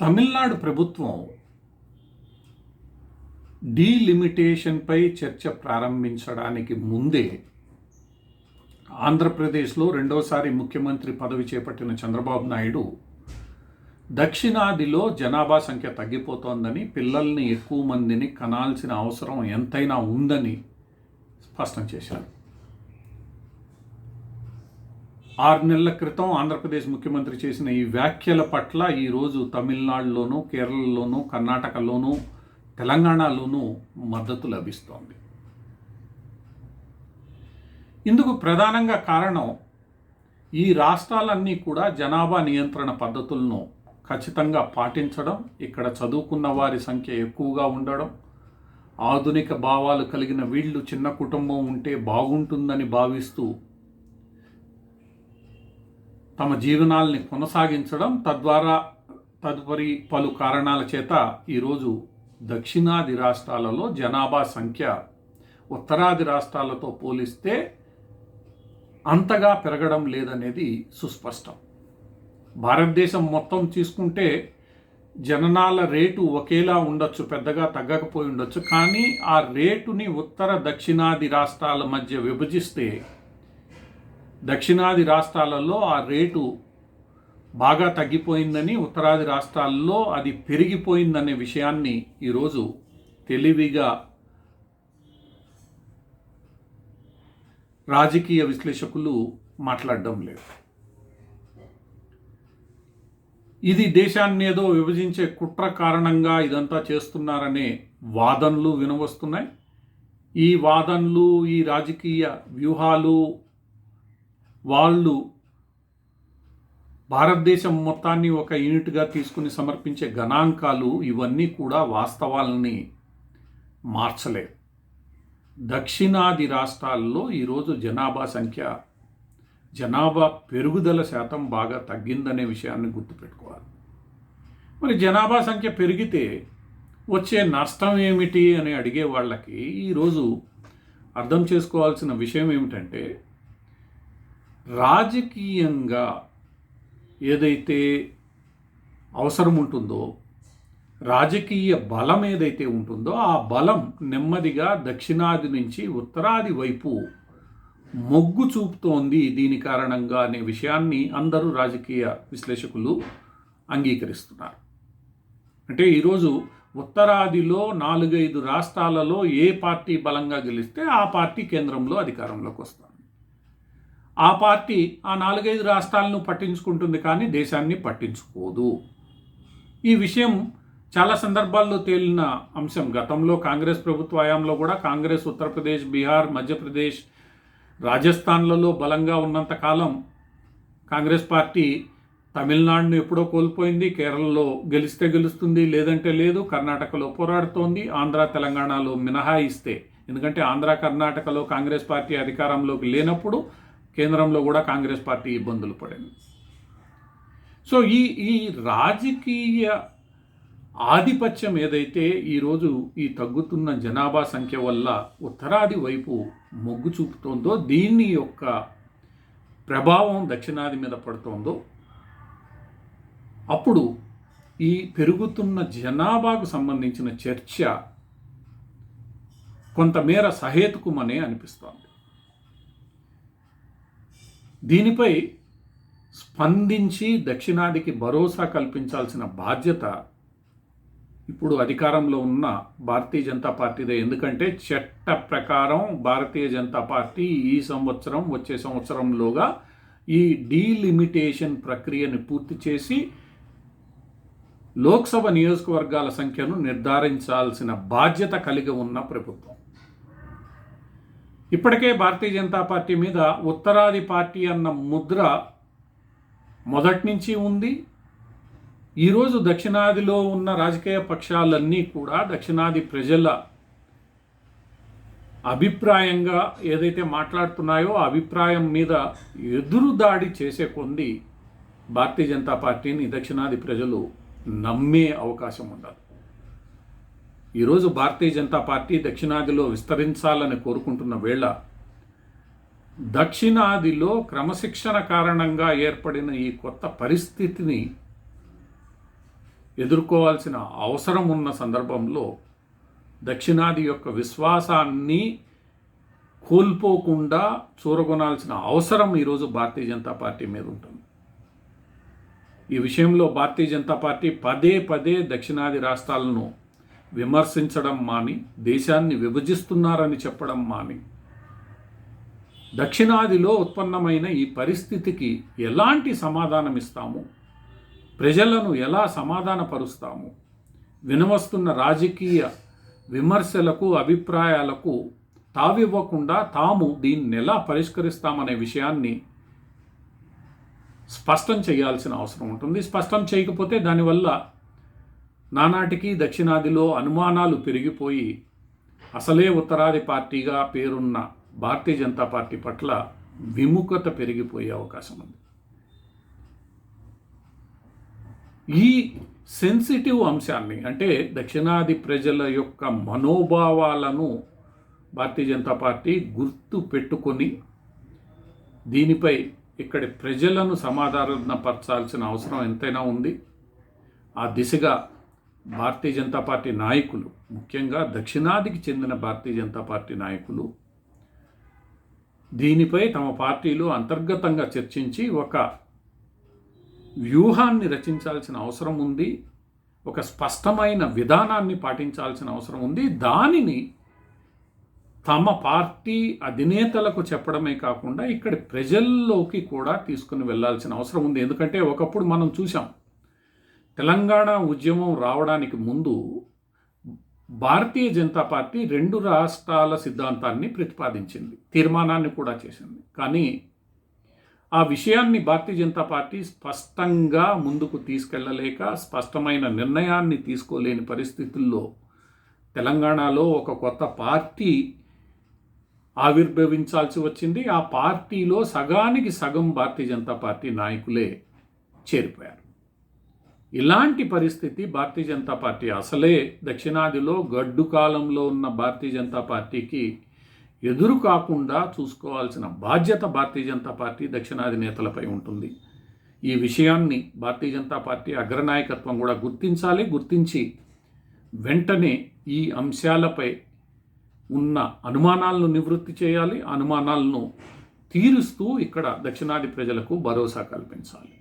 తమిళనాడు ప్రభుత్వం డీలిమిటేషన్పై చర్చ ప్రారంభించడానికి ముందే ఆంధ్రప్రదేశ్లో రెండోసారి ముఖ్యమంత్రి పదవి చేపట్టిన చంద్రబాబు నాయుడు దక్షిణాదిలో జనాభా సంఖ్య తగ్గిపోతోందని పిల్లల్ని ఎక్కువ మందిని కనాల్సిన అవసరం ఎంతైనా ఉందని స్పష్టం చేశారు. ఆరు నెలల క్రితం ఆంధ్రప్రదేశ్ ముఖ్యమంత్రి చేసిన ఈ వ్యాఖ్యల పట్ల ఈరోజు తమిళనాడులోనూ కేరళలోనూ కర్ణాటకలోనూ తెలంగాణలోనూ మద్దతు లభిస్తోంది. ఇందుకు ప్రధానంగా కారణం ఈ రాష్ట్రాలన్నీ కూడా జనాభా నియంత్రణ పద్ధతులను ఖచ్చితంగా పాటించడం ఇక్కడ చదువుకున్న వారి సంఖ్య ఎక్కువగా ఉండడం ఆధునిక భావాలు కలిగిన వీళ్ళు చిన్న కుటుంబం ఉంటే బాగుంటుందని భావిస్తూ తమ జీవనాల్ని కొనసాగించడం తద్వారా తదుపరి పలు కారణాల చేత ఈరోజు దక్షిణాది రాష్ట్రాలలో జనాభా సంఖ్య ఉత్తరాది రాష్ట్రాలతో పోలిస్తే అంతగా పెరగడం లేదనేది సుస్పష్టం. భారతదేశం మొత్తం తీసుకుంటే జననాల రేటు ఒకేలా ఉండొచ్చు పెద్దగా తగ్గకపోయి ఉండొచ్చు. కానీ ఆ రేటుని ఉత్తర దక్షిణాది రాష్ట్రాల మధ్య విభజిస్తే దక్షిణాది రాష్ట్రాలలో ఆ రేటు బాగా తగ్గిపోయిందని ఉత్తరాది రాష్ట్రాల్లో అది పెరిగిపోయిందనే విషయాన్ని ఈరోజు తెలివిగా రాజకీయ విశ్లేషకులు మాట్లాడడం లేదు. ఇది దేశాన్ని ఏదో విభజించే కుట్ర కారణంగా ఇదంతా చేస్తున్నారనే వాదనలు వినవస్తున్నాయి. ఈ వాదనలు ఈ రాజకీయ వ్యూహాలు వాళ్ళు భారతదేశం మొత్తాన్ని ఒక యూనిట్గా తీసుకుని సమర్పించే గణాంకాలు ఇవన్నీ కూడా వాస్తవాలని మార్చలేవు. దక్షిణాది రాష్ట్రాల్లో ఈరోజు జనాభా సంఖ్య జనాభా పెరుగుదల శాతం బాగా తగ్గిందనే విషయాన్ని గుర్తుపెట్టుకోవాలి. మరి జనాభా సంఖ్య పెరిగితే వచ్చే నష్టం ఏమిటి అని అడిగే వాళ్ళకి ఈరోజు అర్థం చేసుకోవాల్సిన విషయం ఏమిటంటే రాజకీయంగా ఏదైతే అవసరం ఉంటుందో రాజకీయ బలం ఏదైతే ఉంటుందో ఆ బలం నెమ్మదిగా దక్షిణాది నుంచి ఉత్తరాది వైపు మొగ్గు చూపుతోంది దీని కారణంగా అనే విషయాన్ని అందరూ రాజకీయ విశ్లేషకులు అంగీకరిస్తున్నారు. అంటే ఈరోజు ఉత్తరాదిలో నాలుగైదు రాష్ట్రాలలో ఏ పార్టీ బలంగా గెలిస్తే ఆ పార్టీ కేంద్రంలో అధికారంలోకి వస్తుంది. ఆ పార్టీ ఆ నాలుగైదు రాష్ట్రాలను పట్టించుకుంటుంది కానీ దేశాన్ని పట్టించుకోదు. ఈ విషయం చాలా సందర్భాల్లో తేలిన అంశం. గతంలో కాంగ్రెస్ ప్రభుత్వ హయాంలో కూడా కాంగ్రెస్ ఉత్తరప్రదేశ్ బీహార్ మధ్యప్రదేశ్ రాజస్థాన్లలో బలంగా ఉన్నంత కాలం కాంగ్రెస్ పార్టీ తమిళనాడును ఎప్పుడో కోల్పోయింది. కేరళలో గెలిస్తే గెలుస్తుంది లేదంటే లేదు. కర్ణాటకలో పోరాడుతోంది. ఆంధ్ర తెలంగాణలో మినహాయిస్తే. ఎందుకంటే ఆంధ్ర కర్ణాటకలో కాంగ్రెస్ పార్టీ అధికారంలోకి లేనప్పుడు కేంద్రంలో కూడా కాంగ్రెస్ పార్టీ ఇబ్బందులు పడింది. సో ఈ ఈ రాజకీయ ఆధిపత్యం ఏదైతే ఈరోజు ఈ తగ్గుతున్న జనాభా సంఖ్య వల్ల ఉత్తరాది వైపు మొగ్గు చూపుతోందో దీని యొక్క ప్రభావం దక్షిణాది మీద పడుతోందో అప్పుడు ఈ పెరుగుతున్న జనాభాకు సంబంధించిన చర్చ కొంతమేర సహేతుకమనే అనిపిస్తోంది. దీనిపై స్పందించి దక్షిణాదికి భరోసా కల్పించాల్సిన బాధ్యత ఇప్పుడు అధికారంలో ఉన్న భారతీయ జనతా పార్టీదే. ఎందుకంటే చట్ట ప్రకారం భారతీయ జనతా పార్టీ ఈ సంవత్సరం వచ్చే సంవత్సరంలోగా ఈ డీలిమిటేషన్ ప్రక్రియని పూర్తి చేసి లోక్సభ నియోజకవర్గాల సంఖ్యను నిర్ధారించాల్సిన బాధ్యత కలిగి ఉన్న ప్రభుత్వం. ఇప్పటికే భారతీయ జనతా పార్టీ మీద ఉత్తరాది పార్టీ అన్న ముద్ర మొదటి నుంచి ఉంది. ఈరోజు దక్షిణాదిలో ఉన్న రాజకీయ పక్షాలన్నీ కూడా దక్షిణాది ప్రజల అభిప్రాయంగా ఏదైతే మాట్లాడుతున్నాయో ఆ అభిప్రాయం మీద ఎదురు దాడి చేసే కొంది భారతీయ జనతా పార్టీని దక్షిణాది ప్రజలు నమ్మే అవకాశం ఉండదు ఈరోజు భారతీయ జనతా పార్టీ దక్షిణాదిలో విస్తరించాలని కోరుకుంటున్న వేళ దక్షిణాదిలో క్రమశిక్షణ కారణంగా ఏర్పడిన ఈ కొత్త పరిస్థితిని ఎదుర్కోవాల్సిన అవసరం ఉన్న సందర్భంలో దక్షిణాది యొక్క విశ్వాసాన్ని కోల్పోకుండా చూరగొనాల్సిన అవసరం ఈరోజు భారతీయ జనతా పార్టీ మీద ఉంటుంది. ఈ విషయంలో భారతీయ జనతా పార్టీ పదే పదే దక్షిణాది రాష్ట్రాలను విమర్శించడం మాని దేశాన్ని విభజిస్తున్నారని చెప్పడం మాని. దక్షిణాదిలో ఉత్పన్నమైన ఈ పరిస్థితికి ఎలాంటి సమాధానం ఇస్తాము ప్రజలను ఎలా సమాధానపరుస్తాము? వినవస్తున్న రాజకీయ విమర్శలకు అభిప్రాయాలకు తావివ్వకుండా తాము దీన్ని ఎలా పరిష్కరిస్తామనే విషయాన్ని స్పష్టం చేయాల్సిన అవసరం ఉంటుంది. స్పష్టం చేయకపోతే దానివల్ల నానాటికి దక్షిణాదిలో అనుమానాలు పెరిగిపోయి అసలే ఉత్తరాది పార్టీగా పేరున్న భారతీయ జనతా పార్టీ పట్ల విముఖత పెరిగిపోయే అవకాశం ఉంది. ఈ సెన్సిటివ్ అంశాన్ని అంటే దక్షిణాది ప్రజల యొక్క మనోభావాలను భారతీయ జనతా పార్టీ గుర్తు పెట్టుకొని దీనిపై ఇక్కడి ప్రజలను సమాధానపరచాల్సిన అవసరం ఎంతైనా ఉంది. ఆ దిశగా భారతీయ జనతా పార్టీ నాయకులు ముఖ్యంగా దక్షిణాదికి చెందిన భారతీయ జనతా పార్టీ నాయకులు దీనిపై తమ పార్టీలు అంతర్గతంగా చర్చించి ఒక వ్యూహాన్ని రచించాల్సిన అవసరం ఉంది ఒక స్పష్టమైన విధానాన్ని పాటించాల్సిన అవసరం ఉంది. దానిని తమ పార్టీ అధినేతలకు చెప్పడమే కాకుండా ఇక్కడ ప్రజల్లోకి కూడా తీసుకుని వెళ్ళాల్సిన అవసరం ఉంది. ఎందుకంటే ఒకప్పుడు మనం చూసాం తెలంగాణ ఉద్యమం రావడానికి ముందు భారతీయ జనతా పార్టీ రెండు రాష్ట్రాల సిద్ధాంతాన్ని ప్రతిపాదించింది తీర్మానాన్ని కూడా చేసింది. కానీ ఆ విషయాన్ని భారతీయ జనతా పార్టీ స్పష్టంగా ముందుకు తీసుకెళ్ళలేక స్పష్టమైన నిర్ణయాన్ని తీసుకోలేని పరిస్థితుల్లో తెలంగాణలో ఒక కొత్త పార్టీ ఆవిర్భవించాల్సి వచ్చింది. ఆ పార్టీలో సగానికి సగం భారతీయ జనతా పార్టీ నాయకులే చేరిపోయారు. ఇలాంటి పరిస్థితి భారతీయ జనతా పార్టీ అసలే దక్షిణాదిలో గడ్డు కాలంలో ఉన్న భారతీయ జనతా పార్టీకి ఎదురు కాకుండా చూసుకోవాల్సిన బాధ్యత భారతీయ జనతా పార్టీ దక్షిణాది నేతలపై ఉంటుంది. ఈ విషయాన్ని భారతీయ జనతా పార్టీ అగ్రనాయకత్వం కూడా గుర్తించాలి. గుర్తించి వెంటనే ఈ అంశాలపై ఉన్న అనుమానాలను నివృత్తి చేయాలి. అనుమానాలను తీరుస్తూ ఇక్కడ దక్షిణాది ప్రజలకు భరోసా కల్పించాలి.